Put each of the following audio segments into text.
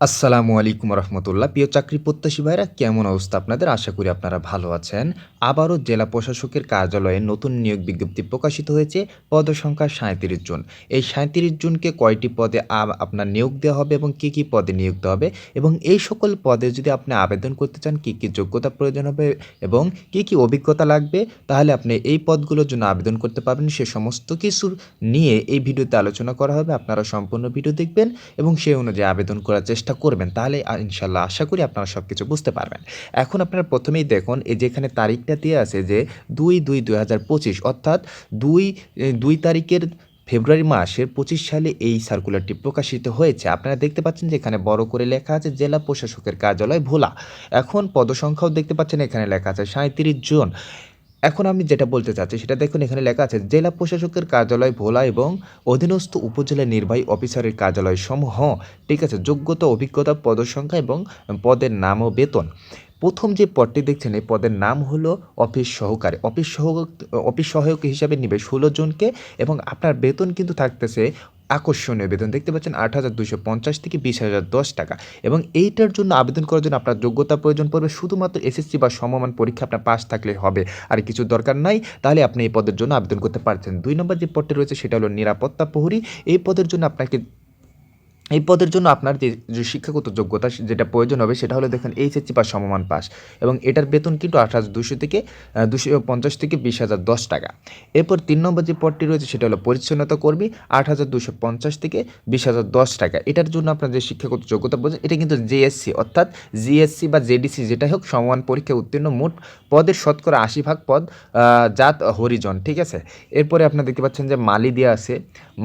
আসসালামু আলাইকুম রহমতুল্লাহ। প্রিয় চাকরি প্রত্যাশী ভাইরা, কেমন অবস্থা আপনাদের? আশা করি আপনারা ভালো আছেন। আবারও জেলা প্রশাসকের কার্যালয়ে নতুন নিয়োগ বিজ্ঞপ্তি প্রকাশিত হয়েছে পদ সংখ্যা সাঁত্রিশ জন। এই সাঁত্রিশ জনকে কয়টি পদে আপনার নিয়োগ দেওয়া হবে এবং কী কী পদে নিয়োগ দেওয়া হবে এবং এই সকল পদে যদি আপনি আবেদন করতে চান, কী কী যোগ্যতা প্রয়োজন হবে এবং কী কী অভিজ্ঞতা লাগবে, তাহলে আপনি এই পদগুলোর জন্য আবেদন করতে পারবেন। সে সমস্ত কিছুর নিয়ে এই ভিডিওতে আলোচনা করা হবে। আপনারা সম্পূর্ণ ভিডিও দেখবেন এবং সেই অনুযায়ী আবেদন করার চেষ্টা করবেন, তাহলে ইনশাল্লাহ আশা করি আপনারা সব কিছু বুঝতে পারবেন। এখন আপনারা প্রথমেই দেখুন, এই যেখানে তারিখটা দিয়ে আছে যে দুই দুই দুই হাজার পঁচিশ, অর্থাৎ দুই দুই তারিখের ফেব্রুয়ারি মাসের পঁচিশ সালে এই সার্কুলারটি প্রকাশিত হয়েছে। আপনারা দেখতে পাচ্ছেন যে এখানে বড় করে লেখা আছে জেলা প্রশাসকের কার্যালয় ভোলা। এখন পদসংখ্যাও দেখতে পাচ্ছেন এখানে লেখা আছে সাঁত্রিশ জন। এখন আমি যেটা বলতে চাচ্ছি, সেটা দেখুন এখানে লেখা আছে, জেলা প্রশাসকের কার্যালয় ভোলা এবং অধীনস্থ উপজেলা নির্বাহী অফিসারের কার্যালয় সমূহ ঠিক আছে, যোগ্যতা, অভিজ্ঞতা, পদসংখ্যা এবং পদের নাম ও বেতন। প্রথম যে পদটি দেখছেন, এই পদের নাম হলো অফিস সহকারী। অফিস সহ অফিস সহায়ক হিসাবে নিবে ষোলো জনকে এবং আপনার বেতন কিন্তু থাকতেছে আকর্ষণীয় বেতন। দেখতে পাচ্ছেন আট হাজার দুশো পঞ্চাশ থেকে বিশ হাজার দশ টাকা। এবং এইটার জন্য আবেদন করার জন্য আপনার যোগ্যতা প্রয়োজন পড়বে। শুধুমাত্র এসএসসি বা সমমান পরীক্ষা আপনার পাশ থাকলে হবে। আর কিছু দরকার নাই, তাহলে আপনি এই পদের জন্য আবেদন করতে পারছেন। দুই নম্বর যে পদটি রয়েছে, সেটা হলো নিরাপত্তা প্রহরী। এই পদের জন্য আপনাকে এই পদের জন্য আপনার যে শিক্ষাগত যোগ্যতা যেটা প্রয়োজন হবে সেটা হলো দেখেন এইচএসসি বা সমমান পাস এবং এটার বেতন কিন্তু হাজার দুশো থেকে দুশো পঞ্চাশ থেকে বিশ হাজার দশ টাকা। এরপর তিন নম্বর যে পদটি রয়েছে সেটা হলো পরিচ্ছন্নতা কর্মী, আট হাজার দুশো পঞ্চাশ থেকে বিশ হাজার দশ টাকা। এটার জন্য আপনার যে শিক্ষাগত যোগ্যতা প্রয়োজন এটা কিন্তু জেএসসি অর্থাৎ জিএসসি বা জেডিসি যেটাই হোক সমান পরীক্ষায় উত্তীর্ণ মোট পদের শতকরা আশি ভাগ পদ জাত হরিজন, ঠিক আছে? এরপরে আপনারা দেখতে পাচ্ছেন যে মালি দেওয়া আছে।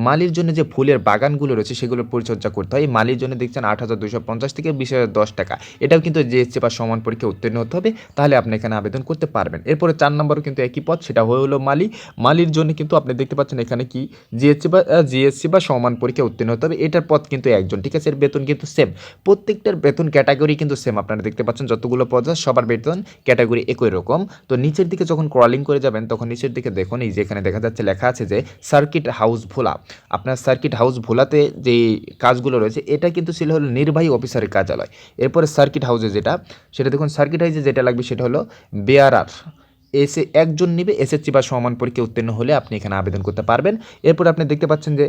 মালির জন্য যে ফুলের বাগানগুলো রয়েছে, সেগুলোর পরিচর্যা করতে হয়। মালির জন্য দেখছেন আট হাজার দুশো পঞ্চাশ থেকে বিশ হাজার দশ টাকা। এটাও কিন্তু জিএসসি বা সমান পরীক্ষা উত্তীর্ণ হতে হবে। তাহলে আপনি এখানে আবেদন করতে পারবেন। এরপরে চার নম্বরও কিন্তু একই পথ সেটা হয়ে হলো মালি। মালির জন্য কিন্তু আপনি দেখতে পাচ্ছেন এখানে কি? জিএসসি বা জিএসসি বা সমান পরীক্ষা উত্তীর্ণ হতে হবে। এটার পথ কিন্তু একজন, ঠিক আছে? এর বেতন কিন্তু সেম প্রত্যেকটার বেতন ক্যাটাগরি কিন্তু সেম আপনারা দেখতে পাচ্ছেন যতগুলো পদ সবার বেতন ক্যাটাগরি একই রকম। তো নিচের দিকে যখন ক্রলিং করে যাবেন, তখন নিচের দিকে দেখুন, এই যে এখানে দেখা যাচ্ছে, লেখা আছে যে সার্কিট হাউস ভোলা আপনার সার্কিট হাউস ভোলাতে যে কাজগুলো রয়েছে, এটা কিন্তু ছিল হলো নির্বাহী অফিসারের কার্যালয়। এরপরে সার্কিট হাউসে যেটা, সেটা দেখুন সার্কিট হাউসে যেটা লাগবে সেটা হলো বেয়ারার এসে একজন নিবে, এসএসসি বা সমান পরীক্ষা উত্তীর্ণ হলে আপনি এখানে আবেদন করতে পারবেন। এরপর আপনি দেখতে পাচ্ছেন যে,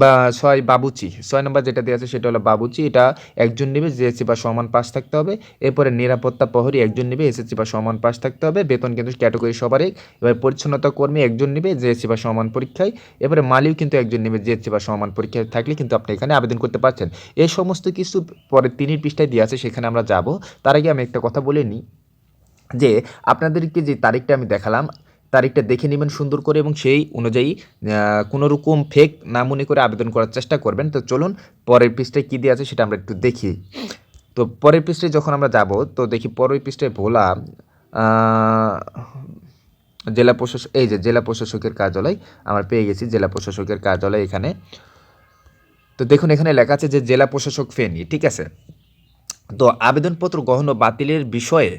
বা ছয় বাবুচি, ছয় নম্বর যেটা দেওয়া আছে সেটা হলো বাবুচি, এটা একজন নেবে জিএসসি বা সমান পাস থাকতে হবে। এরপরে নিরাপত্তা প্রহরী একজন নেবে, এসএসসি বা সমান পাস থাকতে হবে। বেতন কিন্তু ক্যাটাগরি সবারই। এবার পরিচ্ছন্নতা কর্মী একজন নেবে, জিএসসি বা সমান পরীক্ষায়। এবারে মালিও কিন্তু একজন নেবে, জিএসসি বা সমান পরীক্ষায় থাকলে কিন্তু আপনি এখানে আবেদন করতে পারছেন। এই সমস্ত কিছু পরে তিনের পৃষ্ঠায় দেওয়া আছে, সেখানে আমরা যাব। তার আগে আমি একটা কথা বলে নিই। যে আপনাদেরকে যে তারিখটা আমি দেখালাম, তারিখটা দেখে নেবেন সুন্দর করে এবং সেই অনুযায়ী কোনো রকম ফেক না মনে করে আবেদন করার চেষ্টা করবেন। তো চলুন, পরের পৃষ্ঠায় কী দিয়ে আছে সেটা আমরা একটু দেখি। তো পরের পৃষ্ঠায় যখন আমরা যাব, তো দেখি পরের পৃষ্ঠায় ভোলা জেলা প্রশাসক এই যে জেলা প্রশাসকের কার্যালয়, আমরা পেয়ে গেছি জেলা প্রশাসকের কার্যালয় এখানে। তো দেখুন, এখানে লেখা আছে যে জেলা প্রশাসক ফেনী, ঠিক আছে? তো আবেদনপত্র গ্রহণ বাতিলের বিষয়ে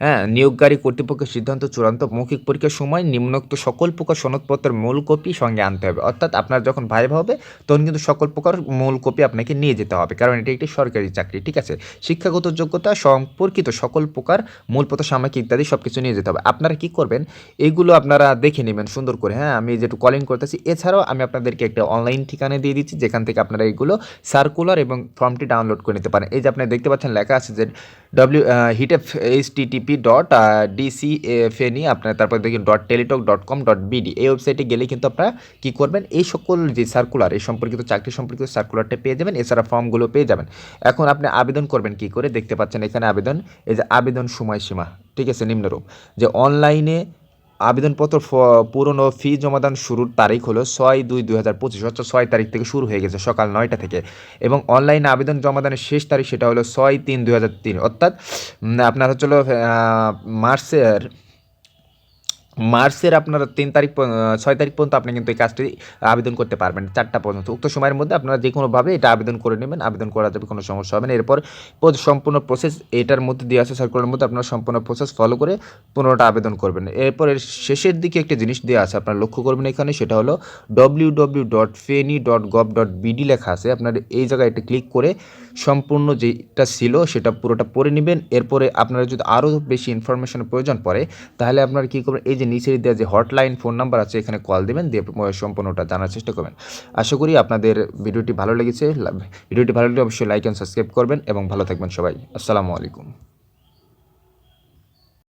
হ্যাঁ নিয়োগকারী কর্তৃপক্ষের সিদ্ধান্ত, চূড়ান্ত মৌখিক পরীক্ষার সময় নিম্নোক্ত সকল প্রকার সনদপত্রের মূল কপি সঙ্গে আনতে হবে। অর্থাৎ আপনার যখন ভাইভা হবে, তখন কিন্তু সকল প্রকার মূল কপি আপনাকে নিয়ে যেতে হবে। কারণ এটি একটি সরকারি চাকরি, ঠিক আছে? শিক্ষাগত যোগ্যতা, সম্পর্কিত সকল প্রকার মূলপত্র সাময়িক ইত্যাদি সব কিছু নিয়ে যেতে হবে। আপনারা কি করবেন? এইগুলো আপনারা দেখে নেবেন সুন্দর করে। হ্যাঁ আমি যেটু কলিং করতেছি, এছাড়াও আমি আপনাদেরকে একটা অনলাইন ঠিকানা দিয়ে দিচ্ছি, যেখান থেকে আপনারা এইগুলো সার্কুলার এবং ফর্মটি ডাউনলোড করে নিতে পারেন। এই যে আপনি দেখতে পাচ্ছেন, লেখা আছে যে W হিটেফ H TTP dot DC Feni আপনার তারপর দেখুন dot Teletalk dot com dot BD এই ওয়েবসাইটে গেলে কিন্তু আপনারা কী করবেন? এই সকল যে সার্কুলার এই সম্পর্কিত চাকরি সম্পর্কিত সার্কুলারটা পেয়ে যাবেন, এছাড়া ফর্মগুলো পেয়ে যাবেন। এখন আপনি আবেদন করবেন কি করে? দেখতে পাচ্ছেন এখানে আবেদন, এই যে আবেদন সময়সীমা, ঠিক আছে, নিম্নরূপ। যে অনলাইনে আবেদনপত্র পূরণ ও ফি জমাদান শুরুর তারিখ হলো ছয় দুই দুই হাজার পঁচিশ, অর্থাৎ ছয় তারিখ থেকে শুরু হয়ে গেছে সকাল নয়টা থেকে। এবং অনলাইনে আবেদন জমাদানের শেষ তারিখ সেটা হলো ছয় তিন দুই হাজার তিন, অর্থাৎ আপনার হচ্ছিল মার্চের মার্চের আপনার তিন তারিখ ছয় তারিখ পর্যন্ত আপনি কিন্তু এই কাজটি আবেদন করতে পারবেন, চারটা পর্যন্ত। উক্ত সময়ের মধ্যে আপনারা যে কোনোভাবে এটা আবেদন করে নেবেন, আবেদন করা যাবে, কোনো সমস্যা হবে না। এরপর সম্পূর্ণ প্রসেস এটার মধ্যে দিয়ে আছে সার্কুলার মধ্যে আপনারা সম্পূর্ণ প্রসেস ফলো করে পুনরাটা আবেদন করবেন। এরপর এর শেষের দিকে একটা জিনিস দেওয়া আছে, আপনারা লক্ষ্য করবেন এখানে, সেটা হলো W W dot Feni dot dot BD লেখা আছে। আপনার এই জায়গায় এটা ক্লিক করে সম্পূর্ণ যেটা ছিল, সেটা পুরোটা পড়ে নেবেন। এরপরে আপনারা যদি আরও বেশি ইনফরমেশনের প্রয়োজন পড়ে, তাহলে আপনারা কী করবেন, এই যে নিচের দেওয়া যে হটলাইন ফোন নাম্বার আছে, এখানে কল দেবেন, দিয়ে সম্পূর্ণটা জানার চেষ্টা করবেন। আশা করি আপনাদের ভিডিওটি ভালো লেগেছে। ভিডিওটি ভালো লাগলে অবশ্যই লাইক অ্যান্ড সাবস্ক্রাইব করবেন এবং ভালো থাকবেন সবাই। আসসালামু আলাইকুম।